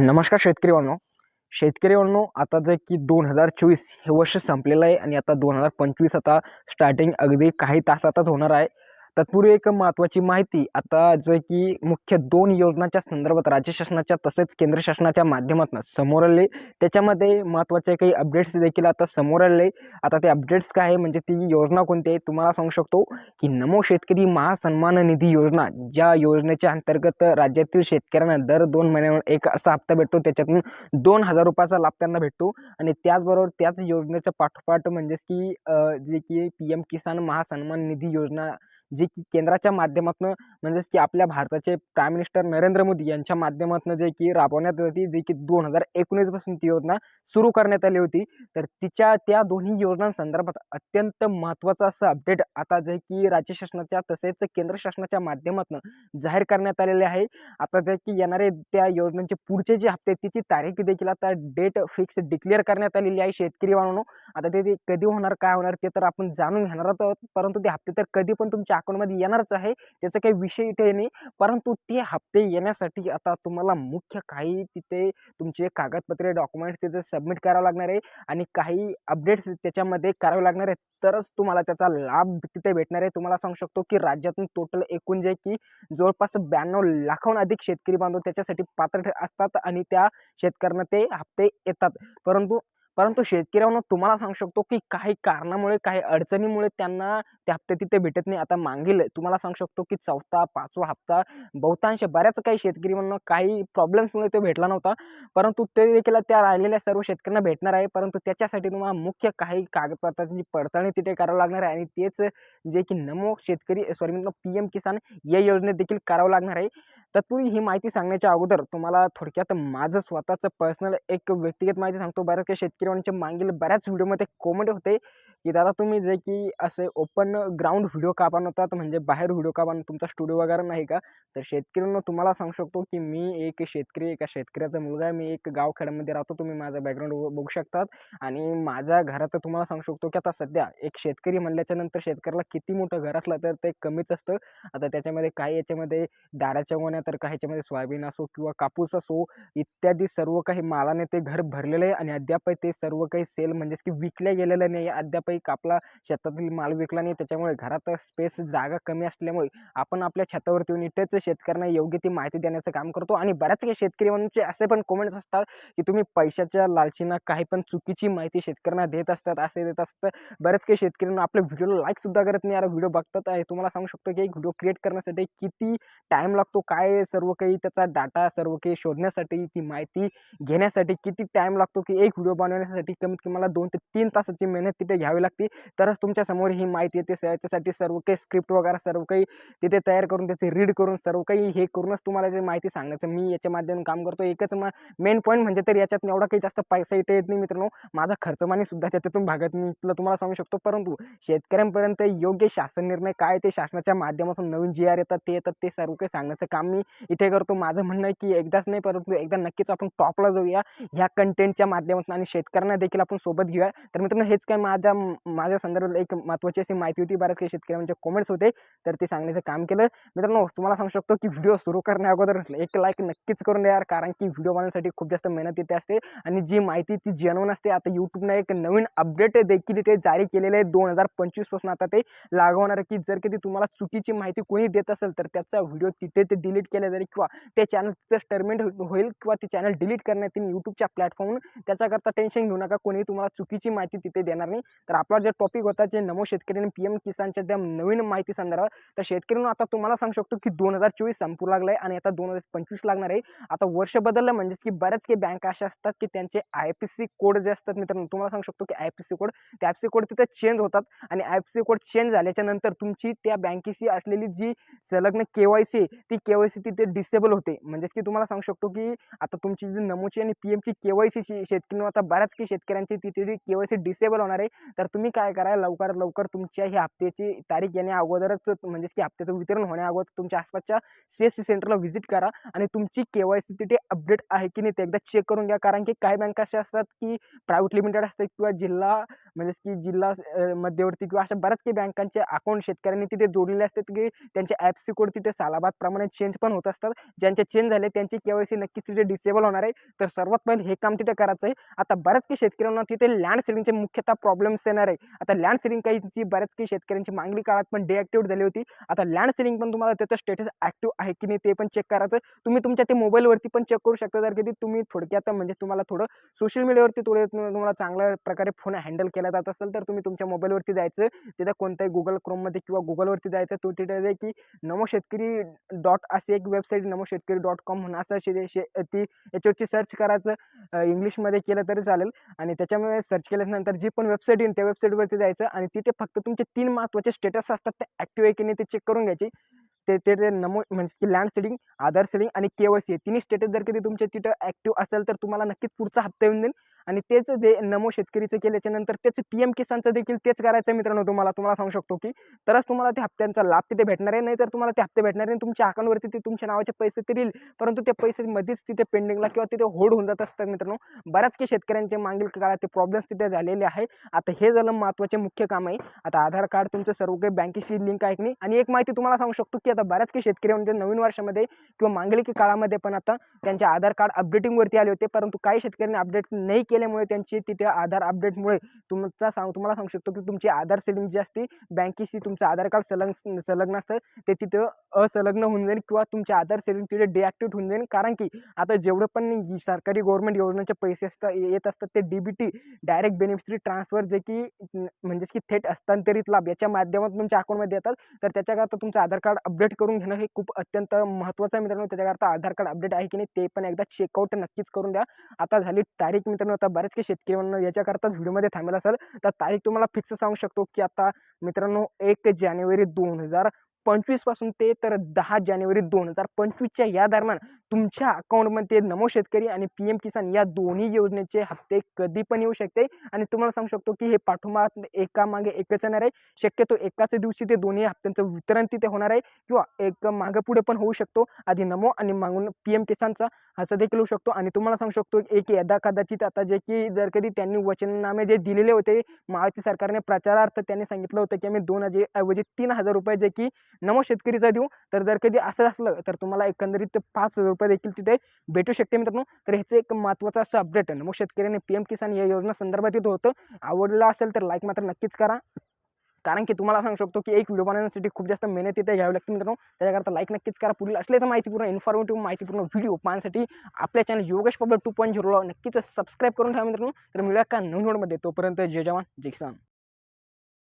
नमस्कार शेतकरी बांधव शेतकरी बांधव आता जे की दोन हजार चोवीस हे वर्ष संपलेलं आहे आणि आता दोन हजार पंचवीस आता स्टार्टिंग अगदी काही तासातच होणार आहे. तत्पूर्वी एक महत्त्वाची माहिती. आता जे की मुख्य दोन योजनांच्या संदर्भात राज्य शासनाच्या तसेच केंद्र शासनाच्या माध्यमातून समोर आले. त्याच्यामध्ये महत्त्वाचे काही अपडेट्स देखील आता समोर आले. आता ते अपडेट्स काय आहे? म्हणजे ती योजना कोणती आहे? तुम्हाला सांगू शकतो की नमो शेतकरी महासन्मान निधी योजना ज्या योजनेच्या अंतर्गत राज्यातील शेतकऱ्यांना दर दोन महिन्यावर एक असा हप्ता भेटतो. त्याच्यातून दोन हजार रुपयाचा लाभ त्यांना भेटतो. आणि त्याचबरोबर त्याच योजनेच्या पाठोपाठ म्हणजेच की जे की पी एम किसान महासन्मान निधी योजना जे की केंद्राच्या माध्यमातून म्हणजेच की आपल्या भारताचे प्राईम मिनिस्टर नरेंद्र मोदी यांच्या माध्यमातून जे की राबवण्यात होती जे की दोन हजार एकोणीसपासून ती योजना सुरू करण्यात आली होती. तर तिच्या त्या दोन्ही योजनांसंदर्भात अत्यंत महत्त्वाचं असं अपडेट आता जे की राज्य शासनाच्या तसेच केंद्र शासनाच्या माध्यमातून जाहीर करण्यात आलेले आहे. आता जे की येणारे त्या योजनांचे पुढचे जे हप्ते तिची तारीख देखील आता डेट फिक्स डिक्लेअर करण्यात आलेली आहे शेतकरी बांधवांनो आता ते ते कधी होणार काय होणार ते तर आपण जाणून घेणार आहोत परंतु ते हप्ते तर कधी पण तुमच्या अकाउंटमध्ये येणारच आहे. त्याचा काही विषय इथे नाही. परंतु ते हप्ते येण्यासाठी आता तुम्हाला मुख्य काही तिथे तुमचे कागदपत्रे डॉक्युमेंट्स तिथे सबमिट करावं लागणार आहे आणि काही अपडेट्स त्याच्यामध्ये करावे लागणार आहे तरच तुम्हाला त्याचा लाभ तिथे भेटणार आहे. तुम्हाला सांगू शकतो की राज्यातून टोटल एकूण जे की जवळपास ब्याण्णव लाखाहून अधिक शेतकरी बांधव त्याच्यासाठी पात्र असतात आणि त्या शेतकऱ्यांना ते हप्ते येतात. परंतु परंतु शेतकऱ्यांना तुम्हाला सांगू शकतो की काही कारणामुळे काही अडचणीमुळे त्यांना ते हप्ते तिथे भेटत नाही. आता मागील तुम्हाला सांगू शकतो की चौथा पाचवा हप्ता बहुतांश बऱ्याच काही शेतकरी म्हणून काही प्रॉब्लेम्समुळे तो भेटला नव्हता. परंतु ते देखील त्या राहिलेल्या सर्व शेतकऱ्यांना भेटणार आहे. परंतु त्याच्यासाठी तुम्हाला मुख्य काही कागदपत्रांची पडताळणी तिथे करावं लागणार आहे. आणि तेच जे की नमो शेतकरी सॉरी मित्रांनो पी एम किसान या योजनेत देखील करावं लागणार आहे. तत्पूर्वी ही माहिती सांगण्याच्या अगोदर तुम्हाला थोडक्यात माझं स्वतःचं पर्सनल एक व्यक्तिगत माहिती सांगतो. बऱ्याच काही शेतकऱ्यांच्या मागील बऱ्याच व्हिडिओमध्ये कॉमेंट होते. की दादा तुम्ही जे की असे ओपन ग्राउंड व्हिडिओ का बनवतात म्हणजे बाहेर व्हिडिओ का बनवतात तुमचा स्टुडिओ वगैरे नाही का? तर शेतकऱ्यांना तुम्हाला सांगू शकतो की मी एक शेतकरी एका शेतकऱ्याचा मुलगा आहे. मी एक गावखेड्यामध्ये राहतो. तुम्ही माझा बॅकग्राऊंड बघू शकतात. आणि माझ्या घरात तुम्हाला सांगू शकतो की आता सध्या एक शेतकरी म्हणल्याच्या नंतर शेतकऱ्याला किती मोठं घर असलं तर ते कमीच असतं. आता त्याच्यामध्ये काही याच्यामध्ये दाराच्या गोण्या तर काही याच्यामध्ये सोयाबीन असो किंवा कापूस असो इत्यादी सर्व काही मालाने ते घर भरलेलं आहे. आणि अद्याप ते सर्व काही सेल म्हणजेच की विकल्या गेलेलं नाही. अद्याप आपला शेतातील माल विकला नाही त्याच्यामुळे घरात स्पेस जागा कमी असल्यामुळे आपण आपल्या छतावरती येऊन इथेच शेतकऱ्यांना योग्य ती माहिती देण्याचं काम करतो. आणि बऱ्याच काही शेतकरी म्हणूनचे असे पण कमेंट्स असतात की तुम्ही पैशाच्या लालचीनं काही पण चुकीची माहिती शेतकऱ्यांना देत असतात असे देत असतात. बऱ्याच काही शेतकऱ्यांना आपल्या व्हिडिओला लाईक सुद्धा करत नाही. यार व्हिडिओ बघतात आहे. तुम्हाला सांगू शकतो की एक व्हिडिओ क्रिएट करण्यासाठी किती टाईम लागतो काय सर्व काही त्याचा डाटा सर्व काही शोधण्यासाठी ती माहिती घेण्यासाठी किती टाईम लागतो की एक व्हिडिओ बनवण्यासाठी कमीत कमी मला दोन ते तीन तासाची मेहनत तिथे घ्यावी लागते. तरच तुमच्यासमोर ही माहिती येते. याच्यासाठी सर्व काही स्क्रिप्ट वगैरे सर्व काही तिथे तयार करून त्याचे रीड करून सर्व काही हे करूनच तुम्हाला ते माहिती सांगायचं. मी याच्या माध्यमातून काम करतो. एकच मेन पॉईंट म्हणजे तर याच्यात एवढा काही जास्त पैसा इथे येत नाही मित्रांनो. माझा खर्चमानी सुद्धा त्याच्यातून भागत मी तुला तुम्हाला सांगू शकतो. परंतु शेतकऱ्यांपर्यंत योग्य शासन निर्णय काय ते शासनाच्या माध्यमातून नवीन जी आर येतात ते येतात ते सर्व काही सांगण्याचं काम मी इथे करतो. माझं म्हणणं आहे की एकदाच नाही परंतु एकदा नक्कीच आपण टॉपला जाऊया. ह्या कंटेंटच्या माध्यमातून आणि शेतकऱ्यांना देखील आपण सोबत घेऊया. तर मित्रांनो हेच काय माझ्या माझ्या संदर्भात एक महत्त्वाची अशी माहिती होती बऱ्याच काही शेतकऱ्यांचे म्हणजे कॉमेंट्स होते. तर ते सांगण्याचं काम केलं. मित्रांनो तुम्हाला सांगू शकतो की व्हिडिओ सुरू करण्या अगोदर एक लाईक नक्कीच करून द्या कारण की व्हिडिओ बनवण्यासाठी खूप जास्त मेहनत येते असते. आणि जी माहिती ती जेनवून असते. आता यूट्यूबनं एक नवीन अपडेट देखील इथे जारी केलेलं आहे. दोन हजार पंचवीसपासून आता ते लागू होणार की जर कधी तुम्हाला चुकीची माहिती कोणी देत असेल तर त्याचा व्हिडिओ तिथे ते डिलीट केला जाईल किंवा ते चॅनल तिथेच टर्मिनेट होईल किंवा ते चॅनल डिलीट करण्यात येईल. यूट्यूबच्या प्लॅटफॉर्मवरून त्याच्याकरता टेन्शन घेऊ नका. कोणी तुम्हाला चुकीची माहिती तिथे देणार नाही. तर आपला जे टॉपिक होता जे नमो शेतकरी आणि पी एम किसानच्या त्या नवीन माहिती संदर्भात तर शेतकऱ्यांना आता तुम्हाला सांगू शकतो की दोन हजार चोवीस संपू लागलं आहे आणि आता दोन हजार पंचवीस लागणार आहे. आता वर्ष बदललं म्हणजेच की बऱ्याच काही बँका अशा असतात की त्यांचे आय पी सी कोड जे असतात मित्रांनो तुम्हाला सांगू शकतो की आय पी सी कोड ते आय पी सी कोड तिथे चेंज होतात आणि I P C code change झाल्याच्यानंतर तुमची त्या बँकेशी असलेली जी संलग्न के वाय सी ती के वाय सी तिथे डिसेबल होते. म्हणजेच की तुम्हाला सांगू शकतो की आता तुमची जी नमोची आणि पी एमची के वाय सी शेतकरी आता बऱ्याच काही शेतकऱ्यांची तिथे के वाय सी डिसेबल होणार आहे तर तुम्ही काय करा लवकरात लवकर तुमच्या ही हप्त्याची तारीख येण्या अगोदरच म्हणजेच की हप्त्याचं वितरण होण्या अगोदर तुमच्या आसपासच्या सी एस सी सेंटरला व्हिजिट करा आणि तुमची के वाय सी तिथे अपडेट आहे की नाही ते एकदा चेक करून घ्या. कारण की काही बँका अशा असतात की प्रायव्हेट लिमिटेड असतात किंवा जिल्हा म्हणजेच की जिल्हा मध्यवर्ती किंवा अशा बऱ्याच काही बँकांचे अकाउंट शेतकऱ्यांनी तिथे जोडलेले असतात की त्यांचे ॲपसी कोड तिथे सालाबादप्रमाणे चेंज पण होत असतात. ज्यांचे चेंज झाले त्यांची सी नक्कीच तिथे डिसेबल होणार आहे. तर सर्वात पहिले हे काम तिथे करायचं आहे. आता बऱ्याच काही शेतकऱ्यांना तिथे लँड सेलिंगचे मुख्यतः प्रॉब्लेम्स आहे जाणार आहे. आता लँड सिलिंग काहीची बऱ्याच काही शेतकऱ्यांची मागणी काळात पण डिॲक्टिव्ह झाली होती. आता लँड सिलिंग पण तुम्हाला त्याचं स्टेटस ॲक्टिव्ह आहे की नाही ते पण चेक करायचं तुम्ही तुमच्या ते मोबाईलवरती पण चेक करू शकता. जर कधी तुम्ही थोडक्यात म्हणजे तुम्हाला थोडं सोशल मीडियावरती थोडे तुम्हाला चांगल्या प्रकारे फोन हँडल केला जात असेल तर तुम्ही तुमच्या मोबाईलवरती जायचं. तिथं कोणत्याही गुगल क्रोममध्ये किंवा गुगलवरती जायचं तो तिथे की नमो शेतकरी डॉट अशी एक वेबसाईट नमो शेतकरी डॉट कॉम म्हणून असं शे शे ती याच्यावरती सर्च करायचं. इंग्लिशमध्ये केलं तरी चालेल. आणि त्याच्यामुळे सर्च केल्यानंतर जी पण वेबसाईट येईल त्या वेबसाईटवरती जायचं आणि तिथे फक्त तुमचे तीन महत्त्वाचे स्टेटस असतात ते ॲक्टिव्ह आहे की नाही ते चेक करून घ्यायचे. ते ते ते नमो म्हणजे की लँड सेडिंग आधार सेडिंग आणि के वाय सी तिन्ही स्टेटस जर कधी तुमचे तिथं ॲक्टिव्ह असेल तर तुम्हाला नक्कीच पुढचा हप्ता येऊन जाईल. आणि तेच जे नमो शेतकरीचं केल्याच्यानंतर तेच पी एम किसानचं देखील तेच करायचं मित्रांनो तुम्हाला. तुम्हाला सांगू शकतो की तरच तुम्हाला त्या हप्त्यांचा लाभ तिथे भेटणार आहे. नाही तर तुम्हाला ते हप्ते भेटणार नाही. तुमच्या अकाउंटवरती ते तुमच्या नावाचे पैसे तरील परंतु ते पैसे मध्येच तिथे पेंडिंगला किंवा तिथे होल्ड होऊन जात असतात मित्रांनो. बऱ्याच काही शेतकऱ्यांचे मागील काळात ते प्रॉब्लेम्स तिथे झालेले आहे. आता हे झालं महत्त्वाचे मुख्य काम आहे. आता आधार कार्ड तुमचं सर्व काही बँकेशी लिंक आहे की नाही? आणि एक माहिती तुम्हाला सांगू शकतो की आता बऱ्याच काही शेतकरी म्हणजे नवीन वर्षामध्ये किंवा मांगलिक काळामध्ये पण आता त्यांचे आधार कार्ड अपडेटिंगवरती आले होते. परंतु काही शेतकऱ्यांनी अपडेट नाही केल्यामुळे त्यांची तिथे आधार अपडेटमुळे तुमचा सांग तुम्हाला सांगू शकतो की तुमची आधार सेलिंग जी असते बँकेशी तुमचं आधार कार्ड संलग्न संलग्न असतं ते तिथं असंलग्न होऊन जाईल किंवा तुमचे आधार सेलिंग तिथे डिॲक्टिव्ह होऊन जाईल. कारण की आता जेवढं पण सरकारी गव्हर्नमेंट योजनेचे पैसे असतात येत असतात ते D B T direct beneficiary transfer जे की म्हणजेच की थेट हस्तांतरित लाभ याच्या माध्यमातून तुमच्या अकाउंटमध्ये येतात. तर त्याच्याकरता तुमचं आधार कार्ड अपडेट करून घेणं हे खूप अत्यंत महत्त्वाचं आहे मित्रांनो. त्याच्याकरता आधार कार्ड अपडेट आहे की नाही ते पण एकदा चेकआउट नक्कीच करून द्या. आता झाली तारीख मित्रांनो आता बरेच काही शेतकरी म्हणून याच्याकरताच व्हिडिओमध्ये थांबेल असेल तर तारीख तुम्हाला फिक्स सांगू शकतो की आता मित्रांनो एक जानेवारी दोन हजार पंचवीसपासून ते तर दहा जानेवारी दोन हजार पंचवीसच्या या दरम्यान तुमच्या अकाउंटमध्ये नमो शेतकरी आणि पी एम किसान या दोन्ही योजनेचे हप्ते कधी पण येऊ शकते. आणि तुम्हाला सांगू शकतो की हे पाठोपाठ एका मागे एकच येणार आहे. शक्यतो एकाच दिवशी ते दोन्ही हप्त्यांचं वितरण तिथे होणार आहे किंवा एक मागे पुढे पण होऊ शकतो. आधी नमो आणि मागून पी एम किसानचा असं देखील होऊ शकतो. आणि तुम्हाला सांगू शकतो एक यदा कदाचित आता जे की जर कधी त्यांनी वचननामे जे दिलेले होते महाराष्ट्र सरकारने प्रचारार्थ त्यांनी सांगितलं होतं की आम्ही दोन हजार ऐवजी तीन हजार रुपये जे की नमो शेतकरीचा देऊ. तर जर कधी असं असलं तर तुम्हाला एकंदरीत पाच हजार रुपये देखील तिथे भेटू शकते मित्रांनो. तर ह्याचं एक महत्त्वाचं असं अपडेट नमो शेतकऱ्यांनी पी एम किसान या योजना संदर्भात येत होतं. आवडलं असेल तर लाईक मात्र नक्कीच करा. कारण की तुम्हाला सांगू शकतो की एक व्हिडिओ बनवण्यासाठी खूप जास्त मेहनत तिथे घ्यावी लागते मित्रांनो. त्याच्याकरता लाईक नक्कीच करा. पुढील असल्याचं माहितीपूर्ण इन्फॉर्मेटिव्ह माहितीपूर्ण व्हिडिओ पाहण्यासाठी आपल्या channel Yogesh public two point झिरोला नक्कीच सबस्क्राईब करून ठेवा मित्रांनो. तर मिळूया का नवीन व्हिडिओमध्ये तोपर्यंत जय जवान जय किसान.